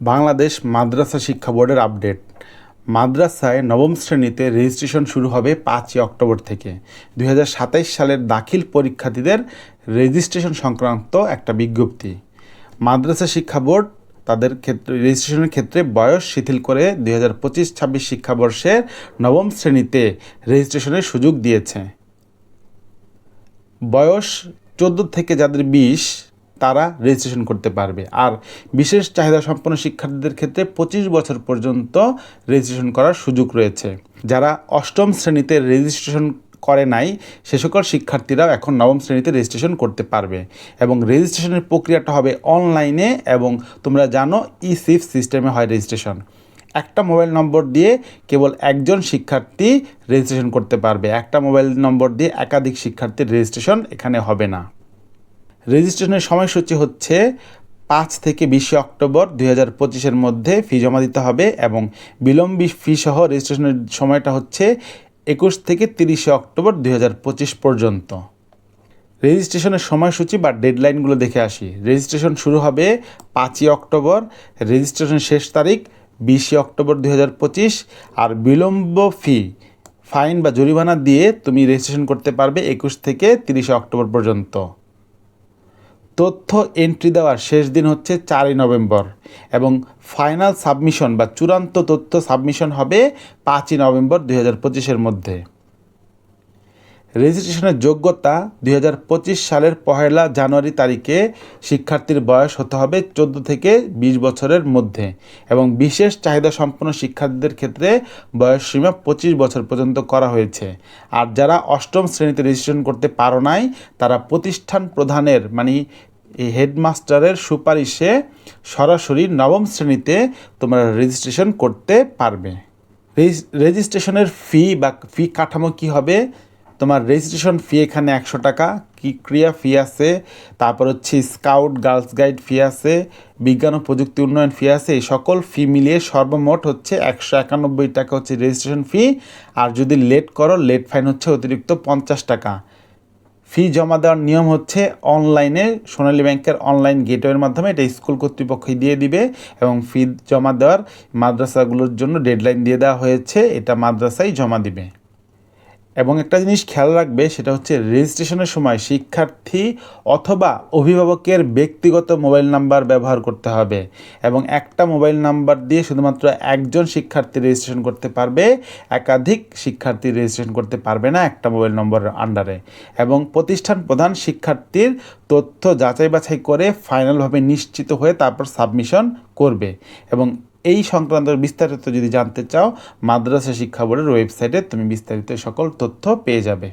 বাংলাদেশ মাদ্রাসা শিক্ষা বোর্ডের আপডেট। মাদ্রাসায় নবম শ্রেণীতে রেজিস্ট্রেশন শুরু হবে পাঁচই অক্টোবর থেকে। দুই সালের দাখিল পরীক্ষার্থীদের রেজিস্ট্রেশন সংক্রান্ত একটা বিজ্ঞপ্তি। মাদ্রাসা শিক্ষা বোর্ড তাদের ক্ষেত্রে, রেজিস্ট্রেশনের ক্ষেত্রে বয়স শিথিল করে দুই হাজার পঁচিশ ছাব্বিশ শিক্ষাবর্ষের নবম শ্রেণীতে রেজিস্ট্রেশনের সুযোগ দিয়েছে। বয়স চোদ্দ থেকে যাদের বিশ তারা রেজিস্ট্রেশন করতে পারবে। আর বিশেষ চাহিদা সম্পন্ন শিক্ষার্থীদের ক্ষেত্রে পঁচিশ বছর পর্যন্ত রেজিস্ট্রেশন করার সুযোগ রয়েছে। যারা অষ্টম শ্রেণীতে রেজিস্ট্রেশন করে নাই, সে সকল শিক্ষার্থীরাও এখন নবম শ্রেণীতে রেজিস্ট্রেশন করতে পারবে। এবং রেজিস্ট্রেশনের প্রক্রিয়াটা হবে অনলাইনে এবং তোমরা জানো ই সিফ সিস্টেমে হয় রেজিস্ট্রেশন একটা মোবাইল নম্বর দিয়ে কেবল একজন শিক্ষার্থী রেজিস্ট্রেশন করতে পারবে। একটা মোবাইল নম্বর দিয়ে একাধিক শিক্ষার্থীর রেজিস্ট্রেশন এখানে হবে না। রেজিস্ট্রেশনের সময়সূচি হচ্ছে পাঁচ থেকে বিশে অক্টোবর দুই হাজার পঁচিশের মধ্যে ফি জমা দিতে হবে এবং বিলম্বী ফি সহ রেজিস্ট্রেশনের সময়টা হচ্ছে একুশ থেকে তিরিশে অক্টোবর দুই হাজার পঁচিশ পর্যন্ত। রেজিস্ট্রেশনের সময়সূচি বা ডেডলাইনগুলো দেখে আসি। রেজিস্ট্রেশন শুরু হবে পাঁচই অক্টোবর রেজিস্ট্রেশন শেষ তারিখ বিশে অক্টোবর দুই হাজার পঁচিশ আর বিলম্ব ফি, ফাইন বা জরিমানা দিয়ে তুমি রেজিস্ট্রেশন করতে পারবে একুশ থেকে তিরিশে অক্টোবর পর্যন্ত। তথ্য এন্ট্রি দেওয়ার শেষ দিন হচ্ছে চারই নভেম্বর এবং ফাইনাল সাবমিশন বা চূড়ান্ত তথ্য সাবমিশন হবে পাঁচই নভেম্বর দুই হাজার পঁচিশের মধ্যে। রেজিস্ট্রেশনের যোগ্যতা দুই হাজার পঁচিশ সালের পহেলা জানুয়ারি তারিখে শিক্ষার্থীর বয়স হতে হবে চোদ্দ থেকে বিশ বছরের মধ্যে এবং বিশেষ চাহিদা সম্পন্ন শিক্ষার্থীদের ক্ষেত্রে বয়স সীমা পঁচিশ বছর পর্যন্ত করা হয়েছে। আর যারা অষ্টম শ্রেণীতে রেজিস্ট্রেশন করতে পারো নাই, তারা প্রতিষ্ঠান প্রধানের মানে এই হেডমাস্টারের সুপারিশে সরাসরি নবম শ্রেণীতে তোমরা রেজিস্ট্রেশন করতে পারবে। রেজিস্ট্রেশনের ফি বা ফি কাঠামো কী হবে? তোমার রেজিস্ট্রেশন ফি এখানে একশো টাকা, কি ক্রিয়া ফি আছে? তারপর হচ্ছে স্কাউট গার্লস গাইড ফি আছে, বিজ্ঞান ও প্রযুক্তি উন্নয়ন ফি আছে, এই সকল ফি মিলিয়ে সর্বমোট হচ্ছে একশো একানব্বই টাকা হচ্ছে রেজিস্ট্রেশন ফি আর যদি লেট করো লেট ফাইন হচ্ছে অতিরিক্ত পঞ্চাশ টাকা। ফি জমা দেওয়ার নিয়ম হচ্ছে অনলাইনে সোনালী ব্যাংকের অনলাইন গেটওয়ের মাধ্যমে এটা স্কুল কর্তৃপক্ষই দিয়ে দিবে এবং ফি জমা দেওয়ার মাদ্রাসাগুলোর জন্য ডেডলাইন দিয়ে দেওয়া হয়েছে, এটা মাদ্রাসাই জমা দিবে। এবং একটা জিনিস খেয়াল রাখবে, সেটা হচ্ছে রেজিস্ট্রেশনের সময় শিক্ষার্থী অথবা অভিভাবকের ব্যক্তিগত মোবাইল নাম্বার ব্যবহার করতে হবে এবং একটা মোবাইল নাম্বার দিয়ে শুধুমাত্র একজন শিক্ষার্থী রেজিস্ট্রেশন করতে পারবে, একাধিক শিক্ষার্থী রেজিস্ট্রেশন করতে পারবে না একটা মোবাইল নম্বরের আন্ডারে। এবং প্রতিষ্ঠান প্রধান শিক্ষার্থীর তথ্য যাচাই বাছাই করে ফাইনালভাবে নিশ্চিত হয়ে তারপর সাবমিশন করবে। এবং এই সংক্রান্ত বিস্তারিত যদি জানতে চাও, মাদ্রাসা শিক্ষা বোর্ডের ওয়েবসাইটে তুমি বিস্তারিত সকল তথ্য পেয়ে যাবে।